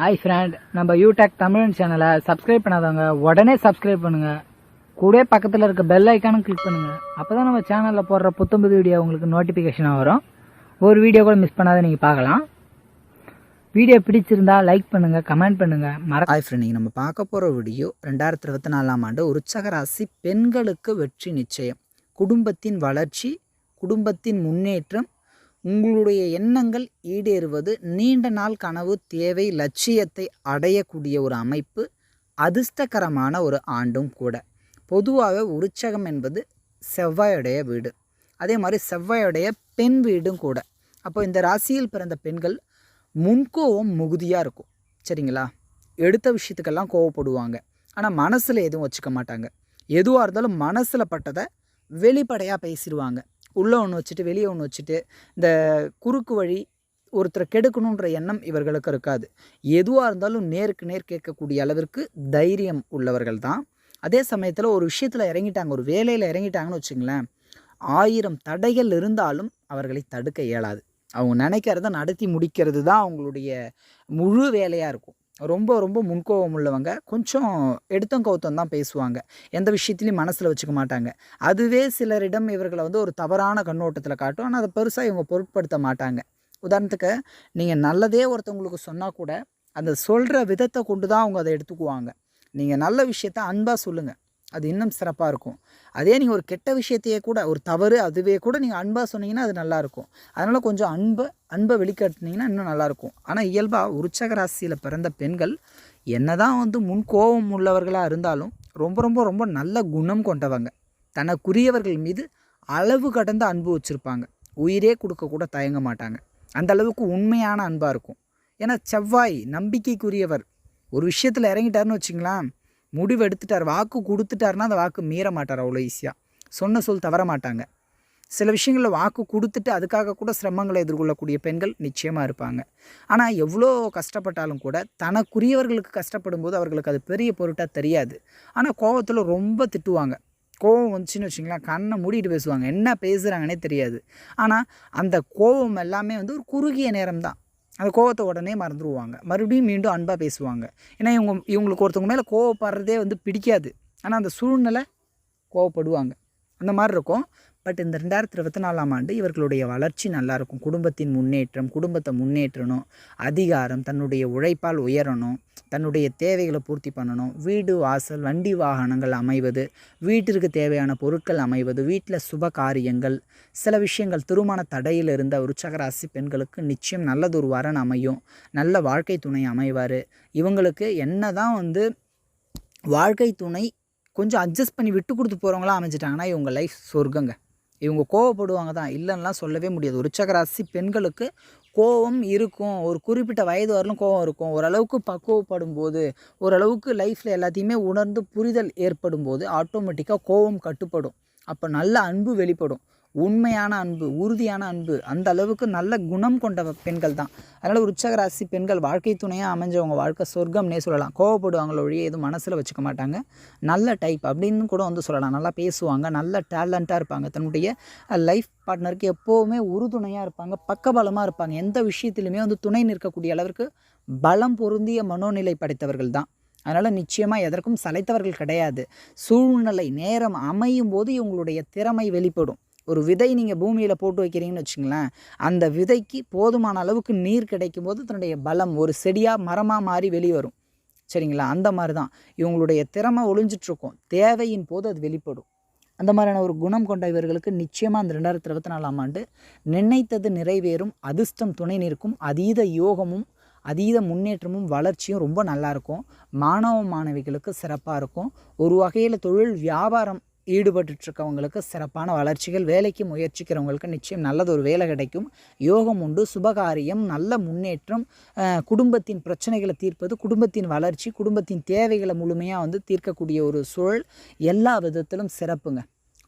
Hi friend நம்ம யூடெக் தமிழ் சேனலை subscribe பண்ணாதவங்க உடனே சப்ஸ்கிரைப் பண்ணுங்க. கூட பக்கத்தில் இருக்க பெல் ஐக்கானும் கிளிக் பண்ணுங்க. அப்பதான் நம்ம சேனலில் போடுற புத்தம்புது வீடியோ உங்களுக்கு நோட்டிஃபிகேஷனாக வரும். ஒரு வீடியோ கூட மிஸ் பண்ணாத நீங்கள் பார்க்கலாம். வீடியோ பிடிச்சிருந்தா லைக் பண்ணுங்க கமெண்ட் பண்ணுங்க. மற ஹாய் ஃப்ரெண்ட் நீங்கள் நம்ம பார்க்க போகிற வீடியோ ரெண்டாயிரத்தி இருபத்தி நாலாம் ஆண்டு உற்சக ராசி பெண்களுக்கு வெற்றி நிச்சயம். குடும்பத்தின் வளர்ச்சி குடும்பத்தின் முன்னேற்றம் உங்களுடைய எண்ணங்கள் ஈடேறுவது நீண்ட நாள் கனவு தேவை லட்சியத்தை அடையக்கூடிய ஒரு அமைப்பு அதிர்ஷ்டகரமான ஒரு ஆண்டும் கூட. பொதுவாக உற்சகம் என்பது செவ்வாயுடைய வீடு. அதே மாதிரி செவ்வாயுடைய பெண் வீடும் கூட. அப்போ இந்த ராசியில் பிறந்த பெண்கள் முன்கோவம் மிகுதியாக இருக்கும். சரிங்களா? எடுத்த விஷயத்துக்கெல்லாம் கோவப்படுவாங்க. ஆனால் மனசில் எதுவும் வச்சுக்க மாட்டாங்க. எதுவாக இருந்தாலும் மனசில் பட்டதை வெளிப்படையாக பேசிடுவாங்க. உள்ளே ஒன்று வச்சுட்டு வெளியே ஒன்று வச்சுட்டு இந்த குறுக்கு வழி ஒருத்தரை கெடுக்கணுன்ற எண்ணம் இவர்களுக்கு இருக்காது. எதுவாக இருந்தாலும் நேருக்கு நேர் கேட்கக்கூடிய அளவிற்கு தைரியம் உள்ளவர்கள் தான். அதே சமயத்தில் ஒரு விஷயத்தில் இறங்கிட்டாங்க ஒரு வேலையில் இறங்கிட்டாங்கன்னு வச்சுங்களேன் ஆயிரம் தடைகள் இருந்தாலும் அவர்களை தடுக்க இயலாது. அவங்க நினைக்கிறத நடத்தி முடிக்கிறது தான் அவங்களுடைய முழு வேலையாக இருக்கும். ரொம்ப ரொம்ப முன்கோபம் உள்ளவங்க கொஞ்சம் எடுத்தம் கவுத்தம் தான் பேசுவாங்க. எந்த விஷயத்துலையும் மனசில் வச்சுக்க மாட்டாங்க. அதுவே சிலரிடம் இவர்களை வந்து ஒரு தவறான கண்ணோட்டத்தில் காட்டும். ஆனால் அதை பெருசாக இவங்க பொருட்படுத்த மாட்டாங்க. உதாரணத்துக்கு நீங்கள் நல்லதே ஒருத்தவங்களுக்கு சொன்னால் கூட அந்த சொல்கிற விதத்தை கொண்டு தான் அவங்க அதை எடுத்துக்குவாங்க. நீங்கள் நல்ல விஷயத்த அன்பாக சொல்லுங்கள் அது இன்னும் சிறப்பாக இருக்கும். அதே நீங்கள் ஒரு கெட்ட விஷயத்தையே கூட ஒரு தவறு அதுவே கூட நீங்கள் அன்பாக சொன்னீங்கன்னா அது நல்லாயிருக்கும் அதனால் கொஞ்சம் அன்பை அன்பை வெளிக்காட்டினீங்கன்னா இன்னும் நல்லாயிருக்கும் ஆனால் இயல்பாக உற்சக ராசியில் பிறந்த பெண்கள் என்னதான் வந்து முன் கோபம் உள்ளவர்களாக இருந்தாலும் ரொம்ப ரொம்ப ரொம்ப நல்ல குணம் கொண்டவங்க. தனக்குரியவர்கள் மீது அளவு கடந்த அன்பு வச்சுருப்பாங்க. உயிரே கொடுக்க கூட தயங்க மாட்டாங்க. அந்த அளவுக்கு உண்மையான அன்பாக இருக்கும். ஏன்னா செவ்வாய் நம்பிக்கைக்குரியவர். ஒரு விஷயத்தில் இறங்கிட்டாருன்னு வச்சுங்களேன் முடிவு எடுத்துட்டார் வாக்கு கொடுத்துட்டாருன்னா அந்த வாக்கு மீற மாட்டார் அவ்வளோ ஈஸியாக சொன்ன சொல் தவற மாட்டாங்க. சில விஷயங்களில் வாக்கு கொடுத்துட்டு அதுக்காக கூட சிரமங்களை எதிர்கொள்ளக்கூடிய பெண்கள் நிச்சயமாக இருப்பாங்க. ஆனால் எவ்வளோ கஷ்டப்பட்டாலும் கூட தனக்குரியவர்களுக்கு கஷ்டப்படும் போது அவர்களுக்கு அது பெரிய பொருட்டாக தெரியாது. ஆனால் கோவத்தில் ரொம்ப திட்டுவாங்க. கோவம் வந்துச்சுன்னு வச்சுங்களேன் கண்ணை மூடிட்டு பேசுவாங்க. என்ன பேசுகிறாங்கன்னே தெரியாது. ஆனால் அந்த கோவம் எல்லாமே வந்து ஒரு குறுகிய நேரம் தான் அந்த கோவத்தை உடனே மறந்துடுவாங்க மறுபடியும் மீண்டும் அன்பாக பேசுவாங்க. ஏன்னா இவங்க இவங்களுக்கு ஒருத்தவங்க மேலே கோவப்படுறதே வந்து பிடிக்காது. ஆனால் அந்த சூழ்நிலை கோவப்படுவாங்க. அந்த மாதிரி இருக்கும். பட் இந்த ரெண்டாயிரத்தி இருபத்தி நாலாம் ஆண்டு இவர்களுடைய வளர்ச்சி நல்லாயிருக்கும். குடும்பத்தின் முன்னேற்றம் குடும்பத்தை முன்னேற்றணும் அதிகாரம் தன்னுடைய உழைப்பால் உயரணும் தன்னுடைய தேவைகளை பூர்த்தி பண்ணணும் வீடு வாசல் வண்டி வாகனங்கள் அமைவது வீட்டிற்கு தேவையான பொருட்கள் அமைவது வீட்டில் சுப காரியங்கள் சில விஷயங்கள் திருமண தடையில் இருந்த உச்சகராசி பெண்களுக்கு நிச்சயம் நல்லதொரு வரன் அமையும். நல்ல வாழ்க்கை துணை அமைவார். இவங்களுக்கு என்ன தான் வந்து வாழ்க்கை துணை கொஞ்சம் அட்ஜஸ்ட் பண்ணி விட்டு கொடுத்து போகிறவங்களாம் அமைஞ்சிட்டாங்கன்னா இவங்க லைஃப் சொர்க்கங்க. இவங்க கோவப்படுவாங்க தான் இல்லைன்னா சொல்லவே முடியாது. உச்சகராசி பெண்களுக்கு கோவம் இருக்கும். ஒரு குறிப்பிட்ட வயது வரலும் கோவம் இருக்கும். ஓரளவுக்கு பக்குவப்படும் போது ஓரளவுக்கு லைஃப்பில் எல்லாத்தையுமே உணர்ந்து புரிதல் ஏற்படும் போது ஆட்டோமேட்டிக்காக கோவம் கட்டுப்படும். அப்போ நல்ல அன்பு வெளிப்படும். உண்மையான அன்பு உறுதியான அன்பு அந்த அளவுக்கு நல்ல குணம் கொண்ட பெண்கள் தான். அதனால் உற்சக ராசி பெண்கள் வாழ்க்கை துணையாக அமைஞ்சவங்க வாழ்க்கை சொர்க்கம்னே சொல்லலாம். கோவப்படுவாங்களோ ஒழிய எதுவும் மனசில் வச்சுக்க மாட்டாங்க. நல்ல டைப் அப்படின்னு கூட வந்து சொல்லலாம். நல்லா பேசுவாங்க நல்ல டேலண்ட்டாக இருப்பாங்க. தன்னுடைய லைஃப் பார்ட்னருக்கு எப்போவுமே உறுதுணையாக இருப்பாங்க பக்கபலமாக இருப்பாங்க. எந்த விஷயத்துலையுமே வந்து துணை நிற்கக்கூடிய அளவிற்கு பலம் பொருந்திய மனோநிலை படைத்தவர்கள் தான். அதனால் நிச்சயமாக எதற்கும் சளைத்தவர்கள் கிடையாது. சூழ்நிலை நேரம் அமையும் போது இவங்களுடைய திறமை வெளிப்படும். ஒரு விதை நீங்கள் பூமியில் போட்டு வைக்கிறீங்கன்னு வச்சுங்களேன் அந்த விதைக்கு போதுமான அளவுக்கு நீர் கிடைக்கும் போது தன்னுடைய பலம் ஒரு செடியாக மரமாக மாறி வெளிவரும் சரிங்களா? அந்த மாதிரி தான் இவங்களுடைய திறமை ஒளிஞ்சிட்ருக்கும் தேவையின் போது அது வெளிப்படும். அந்த மாதிரியான ஒரு குணம் கொண்ட இவர்களுக்கு நிச்சயமாக அந்த ரெண்டாயிரத்தி இருபத்தி நாலாம் ஆண்டு நினைத்தது நிறைவேறும் அதிர்ஷ்டம் துணை நிற்கும் அதீத யோகமும் அதீத முன்னேற்றமும் வளர்ச்சியும் ரொம்ப நல்லாயிருக்கும் மாணவ மாணவிகளுக்கு சிறப்பாக இருக்கும். ஒரு வகையில் தொழில் வியாபாரம் ஈடுபட்டுருக்கவங்களுக்கு சிறப்பான வளர்ச்சிகள் வேலைக்கு முயற்சிக்கிறவங்களுக்கு நிச்சயம் நல்லது ஒரு வேலை கிடைக்கும். யோகம் உண்டு சுபகாரியம் நல்ல முன்னேற்றம் குடும்பத்தின் பிரச்சனைகளை தீர்ப்பது குடும்பத்தின் வளர்ச்சி குடும்பத்தின் தேவைகளை முழுமையாக வந்து தீர்க்கக்கூடிய ஒரு சூழல் எல்லா விதத்திலும் சிறப்புங்க.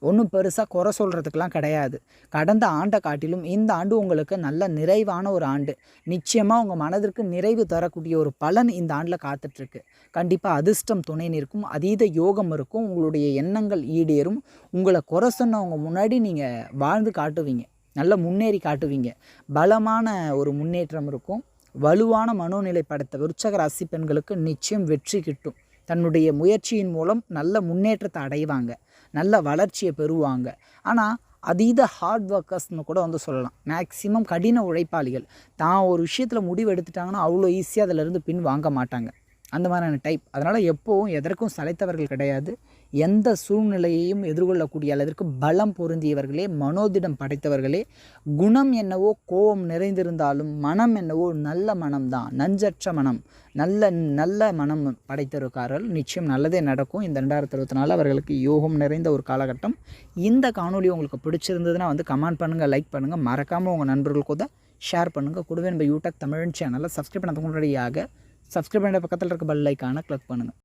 ஒன்றும் பெருசாக குறை சொல்கிறதுக்கெலாம் கிடையாது. கடந்த ஆண்டை காட்டிலும் இந்த ஆண்டு உங்களுக்கு நல்ல நிறைவான ஒரு ஆண்டு. நிச்சயமாக உங்கள் மனதிற்கு நிறைவு தரக்கூடிய ஒரு பலன் இந்த ஆண்டில் காத்துட்ருக்கு. கண்டிப்பாக அதிர்ஷ்டம் துணை நிற்கும் அதீத யோகம் இருக்கும் உங்களுடைய எண்ணங்கள் ஈடேறும். உங்களை குறை சொன்னவங்க முன்னாடி நீங்கள் வாழ்ந்து காட்டுவீங்க. நல்ல முன்னேறி காட்டுவீங்க. பலமான ஒரு முன்னேற்றம் இருக்கும். வலுவான மனோநிலை படைத்த விருச்சக ராசி பெண்களுக்கு நிச்சயம் வெற்றி கிட்டும். தன்னுடைய முயற்சியின் மூலம் நல்ல முன்னேற்றத்தை அடைவாங்க. நல்ல வளர்ச்சியை பெறுவாங்க. ஆனால் அதீத ஹார்ட் ஒர்க்கர்ஸ்னு கூட வந்து சொல்லலாம். மேக்ஸிமம் கடின உழைப்பாளிகள். தான் ஒரு விஷயத்தில் முடிவு எடுத்துட்டாங்கன்னா அவ்வளோ ஈஸியாக அதிலிருந்து பின் வாங்க மாட்டாங்க. அந்த மாதிரியான டைப் அதனால் எப்போவும் எதற்கும் சளைத்தவர்கள் கிடையாது. எந்த சூழ்நிலையையும் எதிர்கொள்ளக்கூடிய அளவிற்கு பலம் பொருந்தியவர்களே மனோதிடம் படைத்தவர்களே குணம் என்னவோ கோபம் நிறைந்திருந்தாலும் மனம் என்னவோ நல்ல மனம்தான் நஞ்சற்ற மனம். நல்ல நல்ல மனம் படைத்திருக்கார்கள். நிச்சயம் நல்லதே நடக்கும். இந்த ரெண்டாயிரத்தி இருபத்தி நாலு அவர்களுக்கு யோகம் நிறைந்த ஒரு காலகட்டம். இந்த காணொலி உங்களுக்கு பிடிச்சிருந்ததுன்னா வந்து கமெண்ட் பண்ணுங்கள் லைக் பண்ணுங்கள் மறக்காமல் உங்கள் நண்பர்கள் கூட ஷேர் பண்ணுங்கள் கூடவே நம்ம யூடியூப் தமிழ் சேனலை சப்ஸ்கிரைப் பண்ணுறதுக்கு முன்னாடியாக சப்ஸ்கிரைப் பண்ணுற பக்கத்தில் இருக்க பெல் ஐக்கானை கிளிக் பண்ணுங்கள்